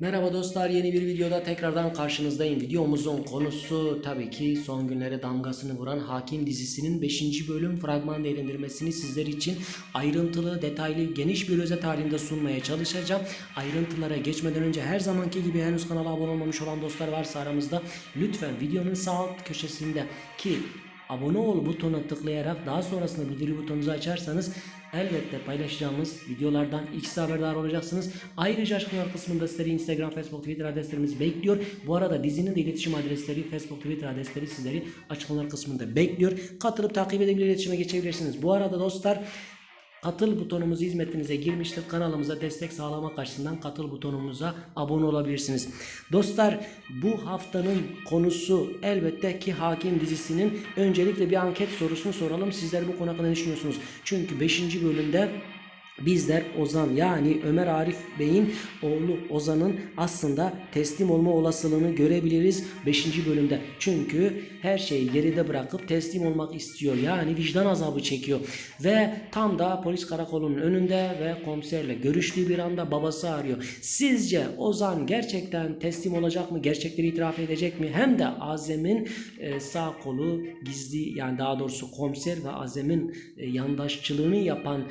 Merhaba dostlar yeni bir videoda tekrardan karşınızdayım. Videomuzun konusu tabii ki son günlere damgasını vuran Hakim dizisinin 5. bölüm fragman değerlendirmesini sizler için ayrıntılı, detaylı, geniş bir özet halinde sunmaya çalışacağım. Ayrıntılara geçmeden önce her zamanki gibi henüz kanala abone olmamış olan dostlar varsa aramızda lütfen videonun sağ alt köşesinde ki abone ol butonuna tıklayarak daha sonrasında bildiri butonunuzu açarsanız elbette paylaşacağımız videolardan ilk size haberdar olacaksınız. Ayrıca açıklamalar kısmında sizleri Instagram, Facebook, Twitter adreslerimiz bekliyor. Bu arada dizinin de iletişim adresleri Facebook, Twitter adresleri sizleri açıklamalar kısmında bekliyor. Katılıp takip edebilir, iletişime geçebilirsiniz. Bu arada dostlar Katıl butonumuz hizmetinize girmiştir. Kanalımıza destek sağlamak açısından katıl butonumuza abone olabilirsiniz. Dostlar bu haftanın konusu elbette ki Hakim dizisinin öncelikle bir anket sorusunu soralım. Sizler bu konu hakkında ne düşünüyorsunuz? Çünkü 5. bölümde Bizler Ozan yani Ömer Arif Bey'in oğlu Ozan'ın aslında teslim olma olasılığını görebiliriz 5. bölümde. Çünkü her şeyi geride bırakıp teslim olmak istiyor. Yani vicdan azabı çekiyor. Ve tam da polis karakolunun önünde ve komiserle görüştüğü bir anda babası arıyor. Sizce Ozan gerçekten teslim olacak mı? Gerçekleri itiraf edecek mi? Hem de Azem'in e, sağ kolu gizli yani daha doğrusu komiser ve Azem'in e, yandaşçılığını yapan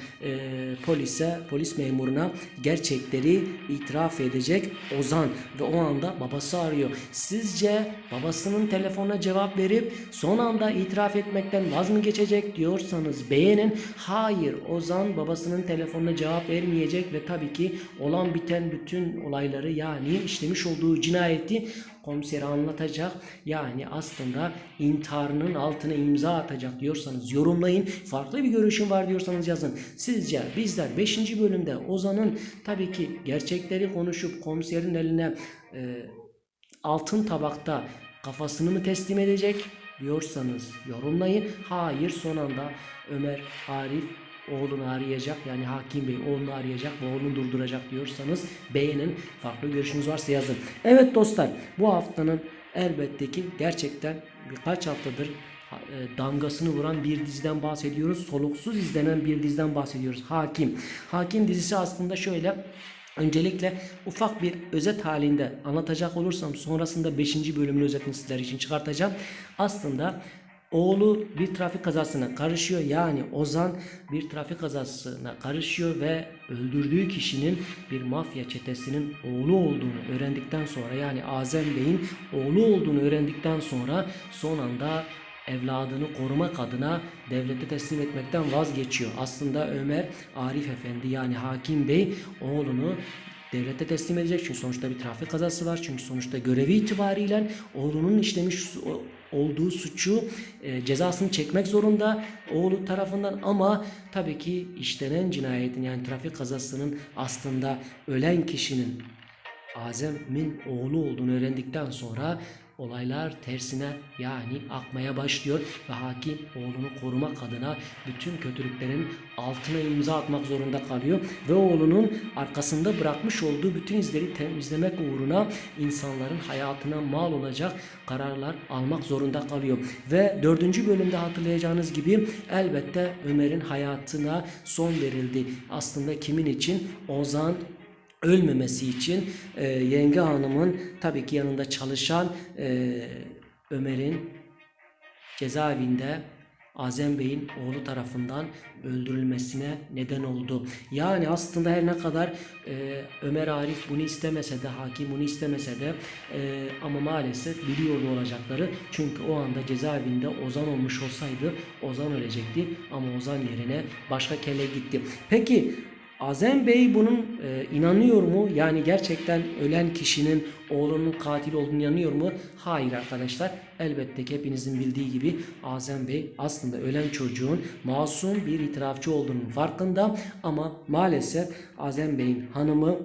e, polise, polis memuruna gerçekleri itiraf edecek Ozan ve o anda babası arıyor. Sizce babasının telefonuna cevap verip son anda itiraf etmekten vaz mı geçecek diyorsanız beğenin. Hayır Ozan babasının telefonuna cevap vermeyecek ve tabii ki olan biten bütün olayları yani işlemiş olduğu cinayeti komisere anlatacak. Yani aslında intiharının altına imza atacak diyorsanız yorumlayın. Farklı bir görüşüm var diyorsanız yazın. Sizce bizler 5. bölümde Ozan'ın tabii ki gerçekleri konuşup komiserin eline e, altın tabakta kafasını mı teslim edecek diyorsanız yorumlayın. Hayır son anda Ömer Arif oğlunu arayacak yani Hakim Bey oğlunu arayacak ve oğlunu durduracak diyorsanız beğenin. Farklı görüşünüz varsa yazın. Evet dostlar bu haftanın elbette ki gerçekten birkaç haftadır e, damgasını vuran bir diziden bahsediyoruz. Soluksuz izlenen bir diziden bahsediyoruz. Hakim. Hakim dizisi aslında şöyle Öncelikle ufak bir özet halinde anlatacak olursam sonrasında 5. bölümün özetini sizler için çıkartacağım. Aslında oğlu bir trafik kazasına karışıyor. Yani Ozan bir trafik kazasına karışıyor ve öldürdüğü kişinin bir mafya çetesinin oğlu olduğunu öğrendikten sonra yani Azem Bey'in oğlu olduğunu öğrendikten sonra son anda evladını korumak adına devlete teslim etmekten vazgeçiyor. Aslında Ömer Arif Efendi yani Hakim Bey oğlunu devlete teslim edecek. Çünkü sonuçta bir trafik kazası var. Çünkü sonuçta görevi itibariyle oğlunun işlemiş olduğu suçu e, cezasını çekmek zorunda oğlu tarafından ama tabii ki işlenen cinayetin yani trafik kazasının aslında ölen kişinin Azem'in oğlu olduğunu öğrendikten sonra olaylar tersine yani akmaya başlıyor ve hakim oğlunu korumak adına bütün kötülüklerin altına imza atmak zorunda kalıyor ve oğlunun arkasında bırakmış olduğu bütün izleri temizlemek uğruna insanların hayatına mal olacak kararlar almak zorunda kalıyor. Ve dördüncü bölümde hatırlayacağınız gibi elbette Ömer'in hayatına son verildi. Aslında kimin için? Ozan ölmemesi için e, yenge hanımın tabii ki yanında çalışan e, Ömer'in cezaevinde Azem Bey'in oğlu tarafından öldürülmesine neden oldu. Yani aslında her ne kadar e, Ömer Arif bunu istemese de, hakim bunu istemese de e, ama maalesef biliyordu olacakları. Çünkü o anda cezaevinde Ozan olmuş olsaydı Ozan ölecekti ama Ozan yerine başka kelle gitti. Peki Azem Bey bunun e, inanıyor mu? Yani gerçekten ölen kişinin oğlunun katil olduğunu inanıyor mu? Hayır arkadaşlar. Elbette ki hepinizin bildiği gibi Azem Bey aslında ölen çocuğun masum bir itirafçı olduğunun farkında ama maalesef Azem Bey'in hanımı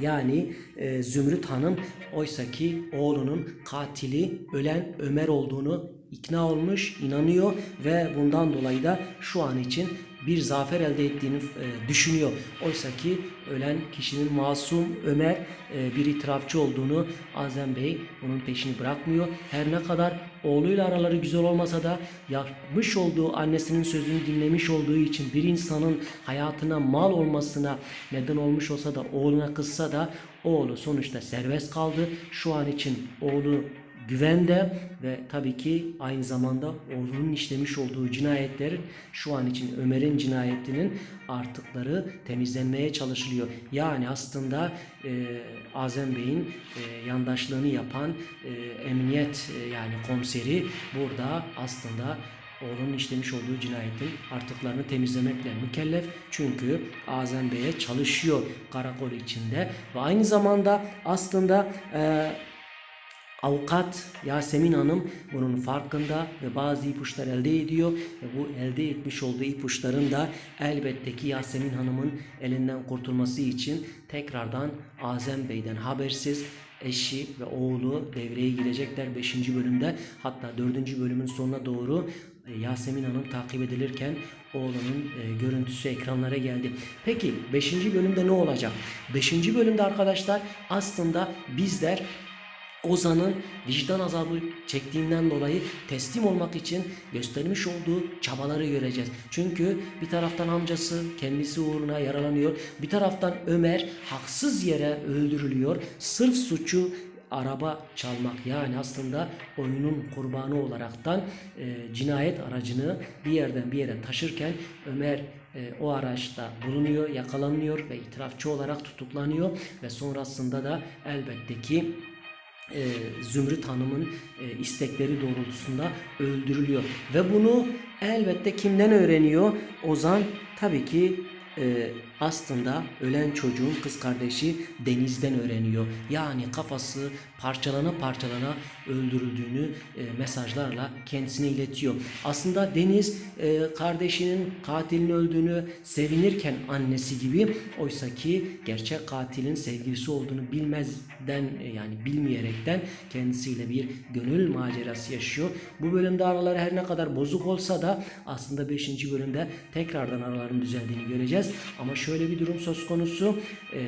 yani e, Zümrüt Hanım oysaki oğlunun katili ölen Ömer olduğunu ikna olmuş, inanıyor ve bundan dolayı da şu an için bir zafer elde ettiğini e, düşünüyor. Oysa ki ölen kişinin masum Ömer e, bir itirafçı olduğunu Azem Bey onun peşini bırakmıyor. Her ne kadar oğluyla araları güzel olmasa da yapmış olduğu annesinin sözünü dinlemiş olduğu için bir insanın hayatına mal olmasına neden olmuş olsa da oğluna kızsa da oğlu sonuçta serbest kaldı. Şu an için oğlu güvende ve tabii ki aynı zamanda oğlunun işlemiş olduğu cinayetler şu an için Ömer'in cinayetinin artıkları temizlenmeye çalışılıyor. Yani aslında e, Azem Bey'in e, yandaşlığını yapan e, emniyet e, yani komiseri burada aslında oğlunun işlemiş olduğu cinayetin artıklarını temizlemekle mükellef. Çünkü Azem Bey'e çalışıyor karakol içinde ve aynı zamanda aslında e, Avukat Yasemin Hanım bunun farkında ve bazı ipuçlar elde ediyor ve bu elde etmiş olduğu ipuçların da elbette ki Yasemin Hanım'ın elinden kurtulması için tekrardan Azem Bey'den habersiz eşi ve oğlu devreye girecekler 5. bölümde hatta 4. bölümün sonuna doğru e, Yasemin Hanım takip edilirken oğlunun e, görüntüsü ekranlara geldi. Peki 5. bölümde ne olacak? 5. bölümde arkadaşlar aslında bizler Ozan'ın vicdan azabı çektiğinden dolayı teslim olmak için göstermiş olduğu çabaları göreceğiz. Çünkü bir taraftan amcası kendisi uğruna yaralanıyor. Bir taraftan Ömer haksız yere öldürülüyor. Sırf suçu araba çalmak yani aslında oyunun kurbanı olaraktan e, cinayet aracını bir yerden bir yere taşırken Ömer e, o araçta bulunuyor, yakalanıyor ve itirafçı olarak tutuklanıyor ve sonrasında da elbette ki e, Zümrüt Hanım'ın e, istekleri doğrultusunda öldürülüyor. Ve bunu elbette kimden öğreniyor? Ozan tabii ki e, aslında ölen çocuğun kız kardeşi Deniz'den öğreniyor. Yani kafası parçalana parçalana öldürüldüğünü e, mesajlarla kendisine iletiyor. Aslında Deniz e, kardeşinin katilin öldüğünü sevinirken annesi gibi oysa ki gerçek katilin sevgilisi olduğunu bilmezden e, yani bilmeyerekten kendisiyle bir gönül macerası yaşıyor. Bu bölümde araları her ne kadar bozuk olsa da aslında 5. bölümde tekrardan araların düzeldiğini göreceğiz. Ama şöyle bir durum söz konusu. Ee,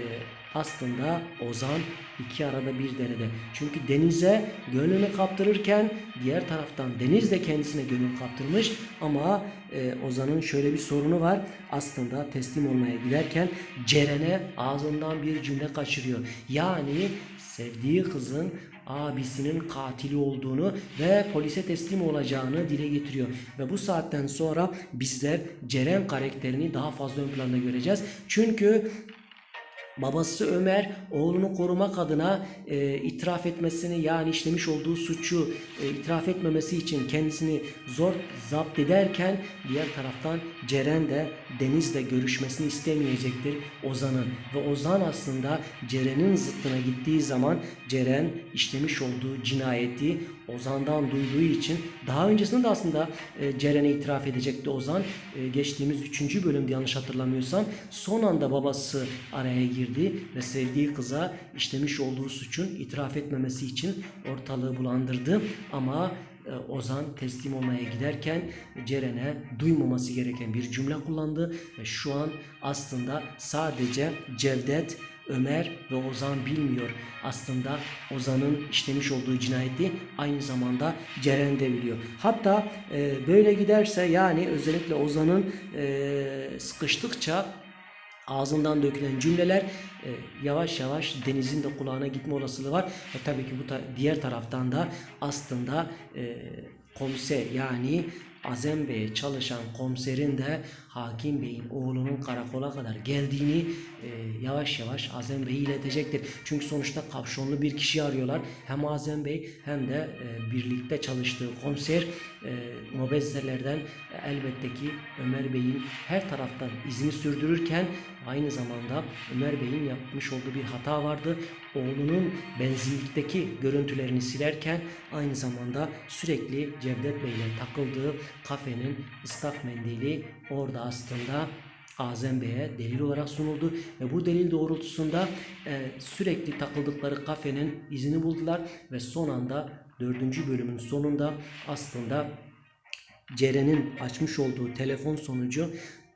aslında Ozan iki arada bir derede. Çünkü Deniz'e gönlünü kaptırırken diğer taraftan Deniz de kendisine gönül kaptırmış ama e, Ozan'ın şöyle bir sorunu var. Aslında teslim olmaya giderken Ceren'e ağzından bir cümle kaçırıyor. Yani sevdiği kızın abisinin katili olduğunu ve polise teslim olacağını dile getiriyor. Ve bu saatten sonra bizler Ceren karakterini daha fazla ön planda göreceğiz. Çünkü Babası Ömer oğlunu korumak adına e, itiraf etmesini yani işlemiş olduğu suçu e, itiraf etmemesi için kendisini zor zapt ederken diğer taraftan Ceren de Deniz'le görüşmesini istemeyecektir Ozan'ın. Ve Ozan aslında Ceren'in zıttına gittiği zaman Ceren işlemiş olduğu cinayeti Ozan'dan duyduğu için daha öncesinde de aslında e, Ceren'e itiraf edecekti Ozan. E, geçtiğimiz 3. bölümde yanlış hatırlamıyorsam son anda babası araya girdi ve sevdiği kıza işlemiş olduğu suçun itiraf etmemesi için ortalığı bulandırdı. Ama e, Ozan teslim olmaya giderken Ceren'e duymaması gereken bir cümle kullandı şu an aslında sadece Cevdet Ömer ve Ozan bilmiyor. Aslında Ozan'ın işlemiş olduğu cinayeti aynı zamanda Ceren de biliyor. Hatta e, böyle giderse yani özellikle Ozan'ın e, sıkıştıkça ağzından dökülen cümleler e, yavaş yavaş denizin de kulağına gitme olasılığı var. Ve tabii ki bu ta- diğer taraftan da aslında e, komiser yani Azem Bey'e çalışan komiserin de Hakim Bey'in oğlunun karakola kadar geldiğini e, yavaş yavaş Azem Bey'e iletecektir. Çünkü sonuçta kapşonlu bir kişi arıyorlar. Hem Azem Bey hem de e, birlikte çalıştığı komiser e, mobezzelerden e, elbette ki Ömer Bey'in her taraftan izini sürdürürken aynı zamanda Ömer Bey'in yapmış olduğu bir hata vardı. Oğlunun benzinlikteki görüntülerini silerken aynı zamanda sürekli Cevdet Bey'le takıldığı kafenin ıslak mendili orada aslında Azem Bey'e delil olarak sunuldu ve bu delil doğrultusunda e, sürekli takıldıkları kafenin izini buldular ve son anda dördüncü bölümün sonunda aslında Ceren'in açmış olduğu telefon sonucu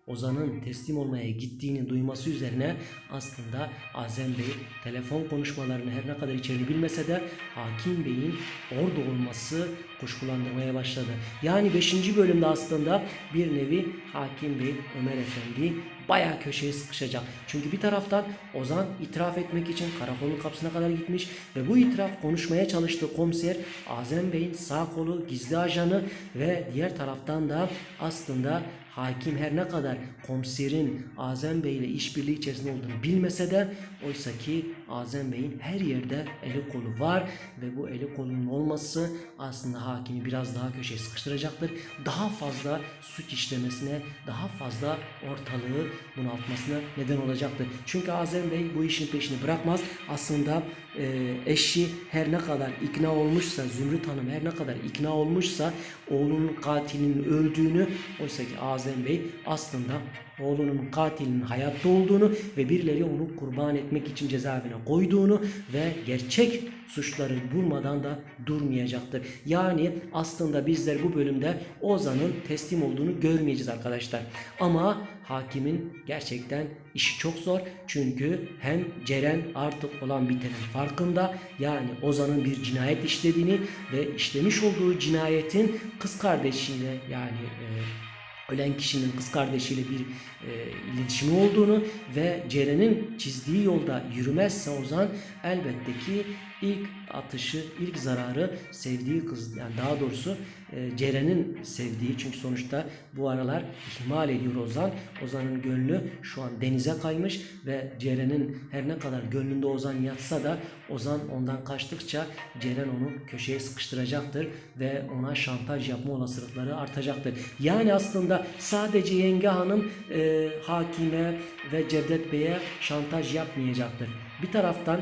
Ozan'ın teslim olmaya gittiğini duyması üzerine aslında Azem Bey telefon konuşmalarını her ne kadar içeriğini bilmese de Hakim Bey'in orada olması kuşkulandırmaya başladı. Yani 5. bölümde aslında bir nevi Hakim Bey, Ömer Efendi bayağı köşeye sıkışacak. Çünkü bir taraftan Ozan itiraf etmek için karakolun kapısına kadar gitmiş ve bu itiraf konuşmaya çalıştığı komiser Azem Bey'in sağ kolu, gizli ajanı ve diğer taraftan da aslında hakim her ne kadar komiserin Azem Bey ile işbirliği içerisinde olduğunu bilmese de oysa ki Azem Bey'in her yerde eli kolu var ve bu eli kolunun olması aslında hakimi biraz daha köşeye sıkıştıracaktır. Daha fazla suç işlemesine, daha fazla ortalığı bunaltmasına neden olacaktır. Çünkü Azem Bey bu işin peşini bırakmaz. Aslında e, eşi her ne kadar ikna olmuşsa, Zümrüt Hanım her ne kadar ikna olmuşsa oğlunun katilinin öldüğünü oysa ki Azem Bey aslında oğlunun katilinin hayatta olduğunu ve birileri onu kurban etmek için cezaevine koyduğunu ve gerçek suçları bulmadan da durmayacaktır. Yani aslında bizler bu bölümde Ozan'ın teslim olduğunu görmeyeceğiz arkadaşlar. Ama hakimin gerçekten işi çok zor. Çünkü hem Ceren artık olan bitenin farkında. Yani Ozan'ın bir cinayet işlediğini ve işlemiş olduğu cinayetin kız kardeşiyle yani e, ölen kişinin kız kardeşiyle bir e, iletişimi olduğunu ve Ceren'in çizdiği yolda yürümezse Ozan elbette ki ilk atışı, ilk zararı sevdiği kız yani daha doğrusu e, Ceren'in sevdiği çünkü sonuçta bu aralar ihmal ediyor Ozan. Ozan'ın gönlü şu an denize kaymış ve Ceren'in her ne kadar gönlünde Ozan yatsa da Ozan ondan kaçtıkça Ceren onu köşeye sıkıştıracaktır ve ona şantaj yapma olasılıkları artacaktır. Yani aslında sadece yenge hanım e, hakime ve Cevdet Bey'e şantaj yapmayacaktır. Bir taraftan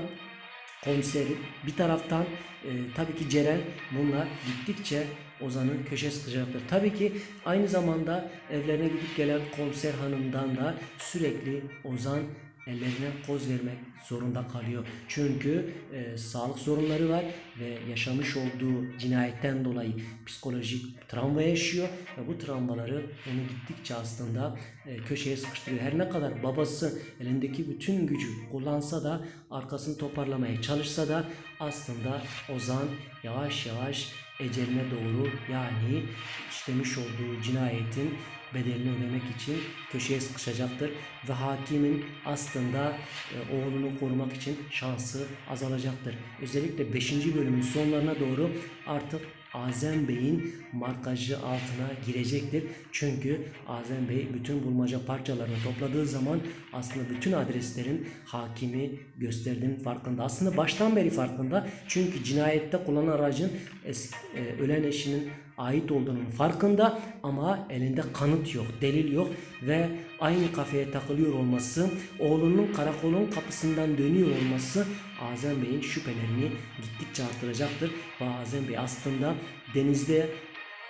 komiseri bir taraftan e, tabii ki Ceren bunlar gittikçe Ozan'ın köşe sıkacaktır. Tabii ki aynı zamanda evlerine gidip gelen komiser hanımdan da sürekli Ozan ellerine koz vermek zorunda kalıyor. Çünkü e, sağlık sorunları var ve yaşamış olduğu cinayetten dolayı psikolojik travma yaşıyor ve bu travmaları onu gittikçe aslında e, köşeye sıkıştırıyor. Her ne kadar babası elindeki bütün gücü kullansa da arkasını toparlamaya çalışsa da aslında Ozan yavaş yavaş eceline doğru yani işlemiş olduğu cinayetin bedelini ödemek için köşeye sıkışacaktır ve hakimin aslında e, oğlunu korumak için şansı azalacaktır. Özellikle 5. bölümün sonlarına doğru artık Azem Bey'in markajı altına girecektir. Çünkü Azem Bey bütün bulmaca parçalarını topladığı zaman aslında bütün adreslerin hakimi gösterdiğinin farkında. Aslında baştan beri farkında. Çünkü cinayette kullanılan aracın es- e, ölen eşinin ait olduğunun farkında ama elinde kanıt yok, delil yok ve aynı kafeye takılıyor olması, oğlunun karakolun kapısından dönüyor olması Azem Bey'in şüphelerini gittikçe artıracaktır. Ve Azem Bey aslında denizde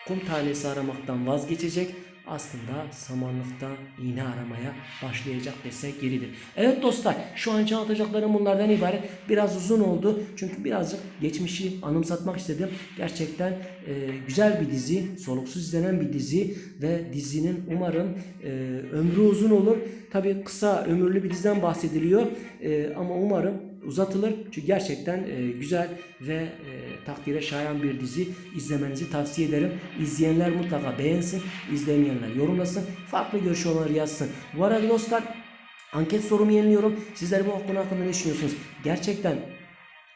kum tanesi aramaktan vazgeçecek. Aslında samanlıkta iğne aramaya başlayacak desek geridir. Evet dostlar şu an için anlatacaklarım bunlardan ibaret. Biraz uzun oldu. Çünkü birazcık geçmişi anımsatmak istedim. Gerçekten e, güzel bir dizi. Soluksuz izlenen bir dizi. Ve dizinin umarım e, ömrü uzun olur. Tabi kısa ömürlü bir diziden bahsediliyor. E, ama umarım uzatılır. Çünkü gerçekten e, güzel ve e, takdire şayan bir dizi izlemenizi tavsiye ederim. İzleyenler mutlaka beğensin, izlemeyenler yorumlasın, farklı görüş olanları yazsın. Bu arada dostlar anket sorumu yeniliyorum. Sizler bu konu hakkında ne düşünüyorsunuz? Gerçekten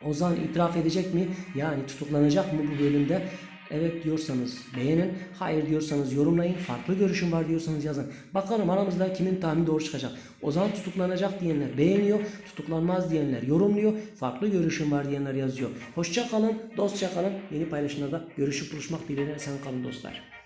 Ozan itiraf edecek mi? Yani tutuklanacak mı bu bölümde? Evet diyorsanız beğenin, hayır diyorsanız yorumlayın, farklı görüşüm var diyorsanız yazın. Bakalım aramızda kimin tahmini doğru çıkacak. Ozan tutuklanacak diyenler beğeniyor, tutuklanmaz diyenler yorumluyor, farklı görüşüm var diyenler yazıyor. Hoşça kalın, dostça kalın. Yeni paylaşımlarda görüşüp buluşmak dileğiyle sen kalın dostlar.